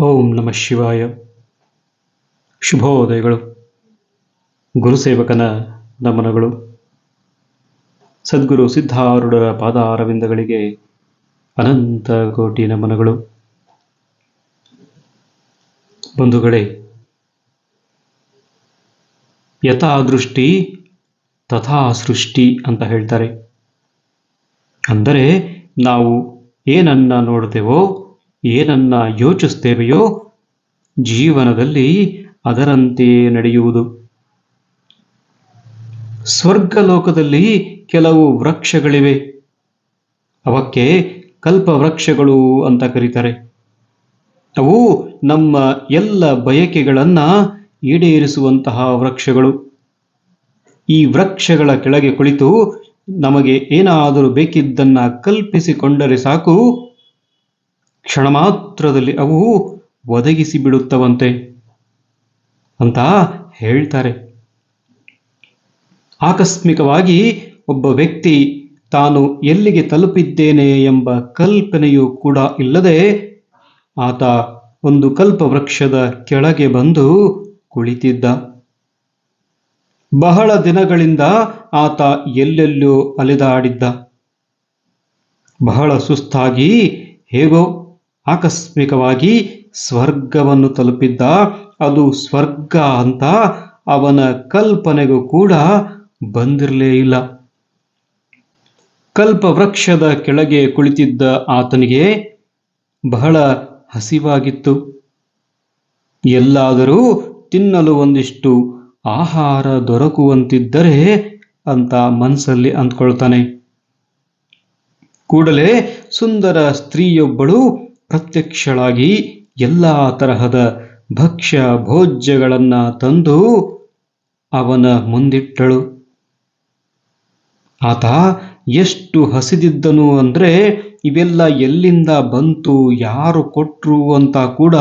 ಓಂ ನಮಃ ಶಿವಾಯ. ಶುಭೋದಯಗಳು. ಗುರುಸೇವಕನ ನಮನಗಳು. ಸದ್ಗುರು ಸಿದ್ಧಾರೂಢರ ಪಾದಾರವಿಂದಗಳಿಗೆ ಅನಂತ ಕೋಟಿ ನಮನಗಳು. ಬಂಧುಗಳೇ ಯಥಾ ದೃಷ್ಟಿ ತಥಾ ಸೃಷ್ಟಿ ಅಂತ ಹೇಳ್ತಾರೆ. ಅಂದರೆ ನಾವು ಏನನ್ನ ನೋಡ್ತೇವೋ ಏನನ್ನ ಯೋಚಿಸ್ತೇವೆಯೋ ಜೀವನದಲ್ಲಿ ಅದರಂತೆ ನಡೆಯುವುದು. ಸ್ವರ್ಗಲೋಕದಲ್ಲಿ ಕೆಲವು ವೃಕ್ಷಗಳಿವೆ. ಅವಕ್ಕೆ ಕಲ್ಪವೃಕ್ಷಗಳು ಅಂತ ಕರೀತಾರೆ. ಅವು ನಮ್ಮ ಎಲ್ಲ ಬಯಕೆಗಳನ್ನ ಈಡೇರಿಸುವಂತಹ ವೃಕ್ಷಗಳು. ಈ ವೃಕ್ಷಗಳ ಕೆಳಗೆ ಕುಳಿತು ನಮಗೆ ಏನಾದರೂ ಬೇಕಿದ್ದನ್ನ ಕಲ್ಪಿಸಿಕೊಂಡರೆ ಸಾಕು. ಕ್ಷಣ ಮಾತ್ರದಲ್ಲಿ ಅವು ಒದಗಿಸಿ ಬಿಡುತ್ತವಂತೆ ಅಂತ ಹೇಳ್ತಾರೆ. ಆಕಸ್ಮಿಕವಾಗಿ ಒಬ್ಬ ವ್ಯಕ್ತಿ ತಾನು ಎಲ್ಲಿಗೆ ತಲುಪಿದ್ದೇನೆ ಎಂಬ ಕಲ್ಪನೆಯೂ ಕೂಡ ಇಲ್ಲದೆ ಆತ ಒಂದು ಕಲ್ಪವೃಕ್ಷದ ಕೆಳಗೆ ಬಂದು ಕುಳಿತಿದ್ದ. ಬಹಳ ದಿನಗಳಿಂದ ಆತ ಎಲ್ಲೆಲ್ಲೋ ಅಲೆದಾಡಿದ್ದ. ಬಹಳ ಸುಸ್ತಾಗಿ ಹೇಗೋ ಆಕಸ್ಮಿಕವಾಗಿ ಸ್ವರ್ಗವನ್ನು ತಲುಪಿದ್ದ. ಅದು ಸ್ವರ್ಗ ಅಂತ ಅವನ ಕಲ್ಪನೆಗೂ ಕೂಡ ಬಂದಿರಲೇ ಇಲ್ಲ. ಕಲ್ಪವೃಕ್ಷದ ಕೆಳಗೆ ಕುಳಿತಿದ್ದ ಆತನಿಗೆ ಬಹಳ ಹಸಿವಾಗಿತ್ತು. ಎಲ್ಲಾದರೂ ತಿನ್ನಲು ಒಂದಿಷ್ಟು ಆಹಾರ ದೊರಕುವಂತಿದ್ದರೆ ಅಂತ ಮನಸ್ಸಲ್ಲಿ ಅಂದ್ಕೊಳ್ತಾನೆ. ಕೂಡಲೇ ಸುಂದರ ಸ್ತ್ರೀಯೊಬ್ಬಳು ಪ್ರತ್ಯಕ್ಷಳಾಗಿ ಎಲ್ಲ ತರಹದ ಭಕ್ಷ್ಯ ಭೋಜ್ಯಗಳನ್ನ ತಂದು ಅವನ ಮುಂದಿಟ್ಟಳು. ಆತ ಎಷ್ಟು ಹಸಿದಿದ್ದನು ಅಂದ್ರೆ ಇವೆಲ್ಲ ಎಲ್ಲಿಂದ ಬಂತು, ಯಾರು ಕೊಟ್ರು ಅಂತ ಕೂಡ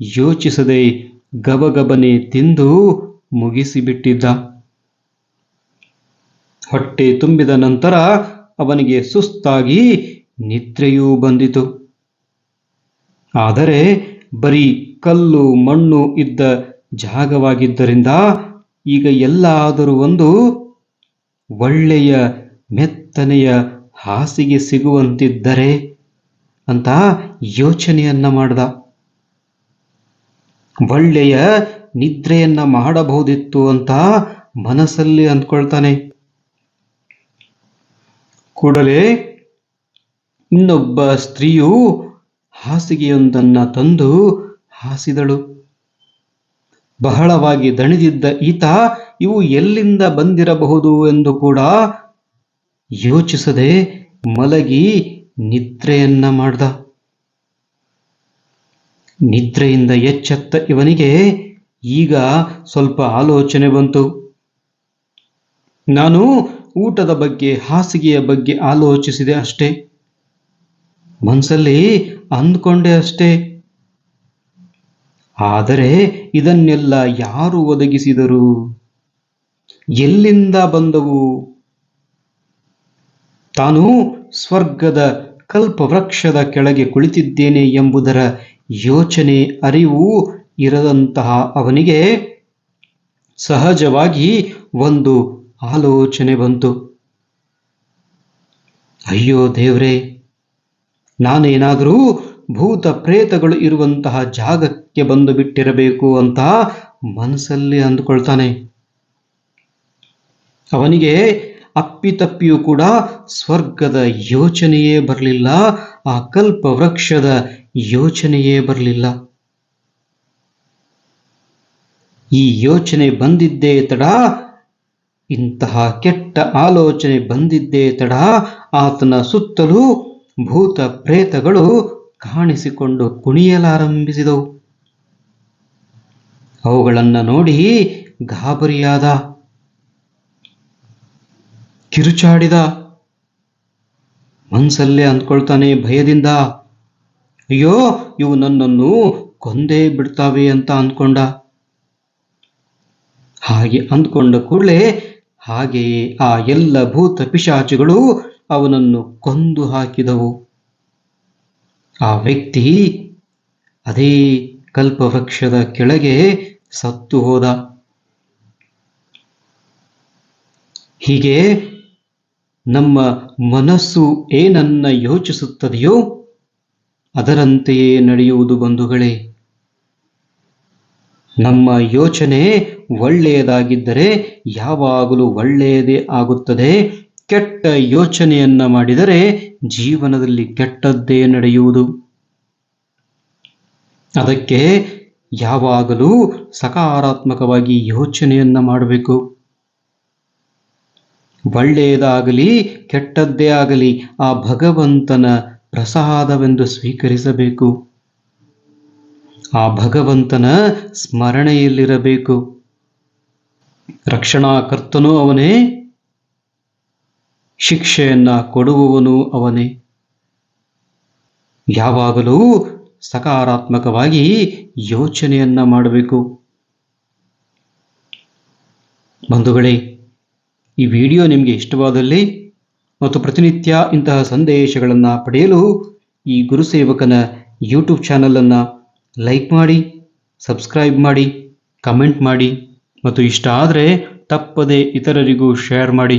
ಯೋಚಿಸದೆ ಗಬಗಬನೆ ತಿಂದು ಮುಗಿಸಿಬಿಟ್ಟಿದ್ದ. ಹೊಟ್ಟೆ ತುಂಬಿದ ನಂತರ ಅವನಿಗೆ ಸುಸ್ತಾಗಿ ನಿದ್ರೆಯೂ ಬಂದಿತು. ಆದರೆ ಬರೀ ಕಲ್ಲು ಮಣ್ಣು ಇದ್ದ ಜಾಗವಾಗಿದ್ದರಿಂದ ಈಗ ಎಲ್ಲಾದರೂ ಒಂದು ಒಳ್ಳೆಯ ಮೆತ್ತನೆಯ ಹಾಸಿಗೆ ಸಿಗುವಂತಿದ್ದರೆ ಅಂತ ಯೋಚನೆಯನ್ನ ಮಾಡ್ದ. ಒಳ್ಳೆಯ ನಿದ್ರೆಯನ್ನ ಮಾಡಬಹುದಿತ್ತು ಅಂತ ಮನಸ್ಸಲ್ಲಿ ಅಂದ್ಕೊಳ್ತಾನೆ. ಕೂಡಲೇ ಇನ್ನೊಬ್ಬ ಸ್ತ್ರೀಯು ಹಾಸಿಗೆಯೊಂದನ್ನ ತಂದು ಹಾಸಿದಳು. ಬಹಳವಾಗಿ ದಣಿದಿದ್ದ ಈತ, ಇವು ಎಲ್ಲಿಂದ ಬಂದಿರಬಹುದು ಎಂದು ಕೂಡ ಯೋಚಿಸದೆ ಮಲಗಿ ನಿದ್ರೆಯನ್ನ ಮಾಡ್ದ. ನಿದ್ರೆಯಿಂದ ಎಚ್ಚೆತ್ತ ಇವನಿಗೆ ಈಗ ಸ್ವಲ್ಪ ಆಲೋಚನೆ ಬಂತು. ನಾನು ಊಟದ ಬಗ್ಗೆ, ಹಾಸಿಗೆಯ ಬಗ್ಗೆ ಆಲೋಚಿಸಿದೆ ಅಷ್ಟೇ. ಮನಸ್ಸಲ್ಲಿ ಅಂದ್ಕೊಂಡೆ ಅಷ್ಟೇ. ಆದರೆ ಇದನ್ನೆಲ್ಲ ಯಾರು ಒದಗಿಸಿದರು? ಎಲ್ಲಿಂದ ಬಂದವು? ತಾನು ಸ್ವರ್ಗದ ಕಲ್ಪವೃಕ್ಷದ ಕೆಳಗೆ ಕುಳಿತಿದ್ದೇನೆ ಎಂಬುದರ ಯೋಚನೆ, ಅರಿವು ಇರದಂತಹ ಅವನಿಗೆ ಸಹಜವಾಗಿ ಒಂದು ಆಲೋಚನೆ ಬಂತು. ಅಯ್ಯೋ ದೇವ್ರೇ ನಾನೇನಾದರೂ ಭೂತ ಪ್ರೇತಗಳು ಇರುವಂತಹ ಜಾಗಕ್ಕೆ ಬಂದು ಬಿಟ್ಟಿರಬೇಕು ಅಂತ ಮನಸ್ಸಲ್ಲಿ ಅಂದುಕೊಳ್ತಾನೆ. ಅವನಿಗೆ ಅಪ್ಪಿತಪ್ಪಿಯೂ ಕೂಡ ಸ್ವರ್ಗದ ಯೋಚನೆಯೇ ಬರಲಿಲ್ಲ, ಆ ಕಲ್ಪ ವೃಕ್ಷದ ಯೋಚನೆಯೇ ಬರಲಿಲ್ಲ. ಈ ಯೋಚನೆ ಬಂದಿದ್ದೇ ತಡ, ಇಂತಹ ಕೆಟ್ಟ ಆಲೋಚನೆ ಬಂದಿದ್ದೇ ತಡ, ಆತನ ಸುತ್ತಲೂ ಭೂತ ಪ್ರೇತಗಳು ಕಾಣಿಸಿಕೊಂಡು ಕುಣಿಯಲಾರಂಭಿಸಿದವು. ಅವುಗಳನ್ನು ನೋಡಿ ಗಾಬರಿಯಾದ, ಕಿರುಚಾಡಿದ, ಮನ್ಸಲ್ಲೇ ಅಂದ್ಕೊಳ್ತಾನೆ ಭಯದಿಂದ, ಅಯ್ಯೋ, ಇವು ನನ್ನನ್ನು ಕೊಂದೇ ಬಿಡ್ತಾವೆ ಅಂತ ಅಂದ್ಕೊಂಡ. ಹಾಗೆ ಅಂದ್ಕೊಂಡ ಕೂಡಲೇ ಹಾಗೆಯೇ ಆ ಎಲ್ಲ ಭೂತ ಪಿಶಾಚಿಗಳು ಅವನನ್ನು ಕೊಂದು ಹಾಕಿದವು. ಆ ವ್ಯಕ್ತಿ ಅದೇ ಕಲ್ಪವೃಕ್ಷದ ಕೆಳಗೆ ಸತ್ತು ಹೋದ. ಹೀಗೆ ನಮ್ಮ ಮನಸ್ಸು ಏನನ್ನ ಯೋಚಿಸುತ್ತದೆಯೋ ಅದರಂತೆಯೇ ನಡೆಯುವುದು ಬಂಧುಗಳೇ. ನಮ್ಮ ಯೋಚನೆ ಒಳ್ಳೆಯದಾಗಿದ್ದರೆ ಯಾವಾಗಲೂ ಒಳ್ಳೆಯದೇ ಆಗುತ್ತದೆ. ಕೆಟ್ಟ ಯೋಚನೆಯನ್ನ ಮಾಡಿದರೆ ಜೀವನದಲ್ಲಿ ಕೆಟ್ಟದ್ದೇ ನಡೆಯುವುದು. ಅದಕ್ಕೆ ಯಾವಾಗಲೂ ಸಕಾರಾತ್ಮಕವಾಗಿ ಯೋಚನೆಯನ್ನ ಮಾಡಬೇಕು. ಒಳ್ಳೆಯದಾಗಲಿ, ಕೆಟ್ಟದ್ದೇ ಆಗಲಿ ಆ ಭಗವಂತನ ಪ್ರಸಾದವೆಂದು ಸ್ವೀಕರಿಸಬೇಕು. ಆ ಭಗವಂತನ ಸ್ಮರಣೆಯಲ್ಲಿರಬೇಕು. ರಕ್ಷಣಾಕರ್ತನೂ ಅವನೇ ಶಿಕ್ಷೆಯನ್ನ ಕೊಡುವವನು ಅವನೇ. ಯಾವಾಗಲೂ ಸಕಾರಾತ್ಮಕವಾಗಿ ಯೋಚನೆಯನ್ನು ಮಾಡಬೇಕು. ಬಂಧುಗಳೇ, ಈ ವಿಡಿಯೋ ನಿಮಗೆ ಇಷ್ಟವಾದಲ್ಲಿ ಮತ್ತು ಪ್ರತಿನಿತ್ಯ ಇಂತಹ ಸಂದೇಶಗಳನ್ನು ಪಡೆಯಲು ಈ ಗುರುಸೇವಕನ ಯೂಟ್ಯೂಬ್ ಚಾನಲನ್ನು ಲೈಕ್ ಮಾಡಿ, ಸಬ್ಸ್ಕ್ರೈಬ್ ಮಾಡಿ, ಕಮೆಂಟ್ ಮಾಡಿ ಮತ್ತು ಇಷ್ಟ ಆದರೆ ತಪ್ಪದೆ ಇತರರಿಗೂ ಶೇರ್ ಮಾಡಿ.